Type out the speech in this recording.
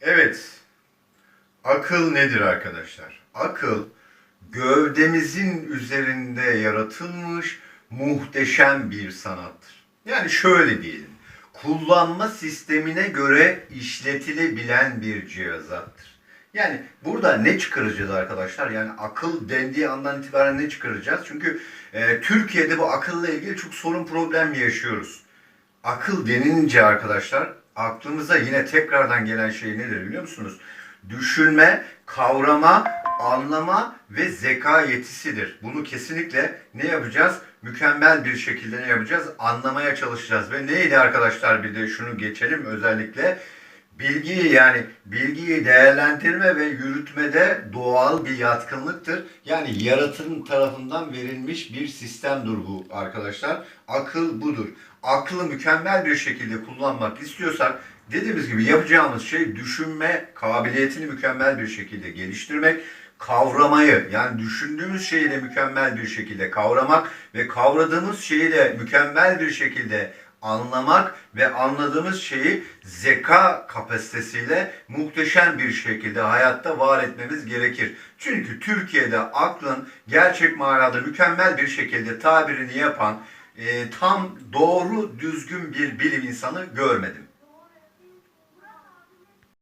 Evet. Akıl nedir arkadaşlar? Akıl gövdemizin üzerinde yaratılmış muhteşem bir sanattır. Yani şöyle diyelim. Kullanma sistemine göre işletilebilen bir cihazattır. Yani burada ne çıkaracağız arkadaşlar? Yani akıl dendiği andan itibaren ne çıkaracağız? Çünkü e, Türkiye'de bu akılla ilgili çok sorun problem yaşıyoruz. Akıl denilince arkadaşlar aklımıza yine tekrardan gelen şey nedir biliyor musunuz? Düşünme, kavrama, anlama ve zeka yetisidir. Bunu kesinlikle ne yapacağız? Mükemmel bir şekilde ne yapacağız? Anlamaya çalışacağız. Ve neydi arkadaşlar bir de şunu geçelim özellikle. Bilgiyi yani bilgiyi değerlendirme ve yürütmede doğal bir yatkınlıktır. Yani yaratım tarafından verilmiş bir sistemdir bu arkadaşlar. Akıl budur. Aklı mükemmel bir şekilde kullanmak istiyorsak dediğimiz gibi yapacağımız şey düşünme kabiliyetini mükemmel bir şekilde geliştirmek, kavramayı yani düşündüğümüz şeyi de mükemmel bir şekilde kavramak ve kavradığımız şeyi de mükemmel bir şekilde anlamak ve anladığımız şeyi zeka kapasitesiyle muhteşem bir şekilde hayatta var etmemiz gerekir. Çünkü Türkiye'de aklın gerçek manada mükemmel bir şekilde tabirini yapan e, tam doğru düzgün bir bilim insanı görmedim.